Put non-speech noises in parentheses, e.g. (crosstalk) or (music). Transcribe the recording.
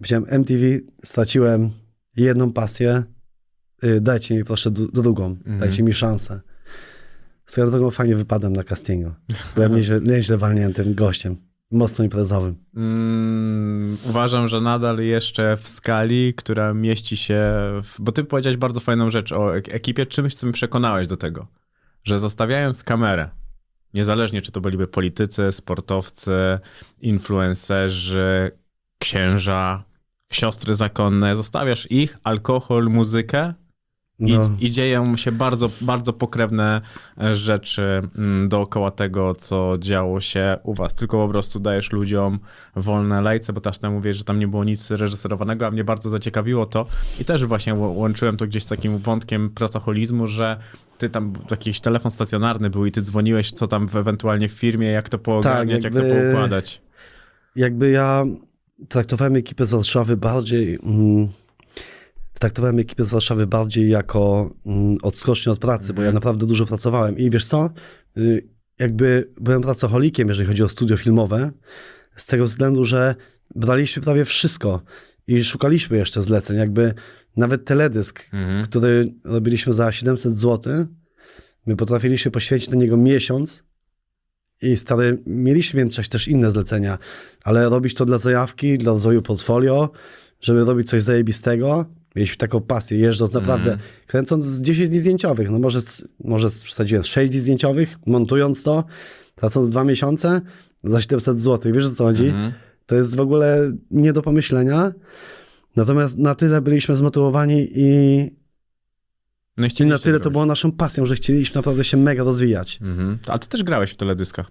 Wziąłem MTV, straciłem jedną pasję, y, dajcie mi proszę dru- drugą, Mhm. dajcie mi szansę. Swoją drogą fajnie wypadłem na castingu. Byłem nieźle, (laughs) nieźle walniętym gościem, mocno imprezowym. Mm, uważam, że nadal jeszcze w skali, która mieści się. W, bo ty powiedziałeś bardzo fajną rzecz o ek- ekipie, czymś, co mnie przekonałeś do tego, że zostawiając kamerę, niezależnie czy to byliby politycy, sportowcy, influencerzy, księża, siostry zakonne, zostawiasz ich, alkohol, muzykę i, No, i dzieją się bardzo, bardzo pokrewne rzeczy mm, dookoła tego, co działo się u was. Tylko po prostu dajesz ludziom wolne lejce, bo też tam mówię, że tam nie było nic reżyserowanego, a mnie bardzo zaciekawiło to i też właśnie łączyłem to gdzieś z takim wątkiem pracoholizmu, że ty tam jakiś telefon stacjonarny był i ty dzwoniłeś, co tam w, ewentualnie w firmie, jak to poogarniać, jak to Tak, jakby- poukładać. jakby ja traktowałem ekipę z Warszawy bardziej. Mm, traktowałem ekipę z Warszawy bardziej jako mm, od pracy, bo ja Mhm. naprawdę dużo pracowałem. I wiesz co? Y, jakby byłem pracocholikiem, jeżeli chodzi o studio filmowe, z tego względu, że braliśmy prawie wszystko i szukaliśmy jeszcze zleceń. Jakby nawet teledysk, Mhm. który robiliśmy za 700 zł, my potrafiliśmy poświęcić na niego miesiąc i stary, mieliśmy międzyczasie też inne zlecenia, ale robić to dla zajawki, dla rozwoju portfolio, żeby robić coś zajebistego. Mieliśmy taką pasję, jeżdżąc naprawdę, Mhm. kręcąc z 10 dni zdjęciowych, no może, może przesadziłem 6 dni zdjęciowych, montując to, tracąc dwa miesiące za 700 zł. Wiesz o co chodzi? Mhm. To jest w ogóle nie do pomyślenia. Natomiast na tyle byliśmy zmotywowani i, No i i na tyle to było naszą pasją, że chcieliśmy naprawdę się mega rozwijać. Mhm. A ty też grałeś w teledyskach.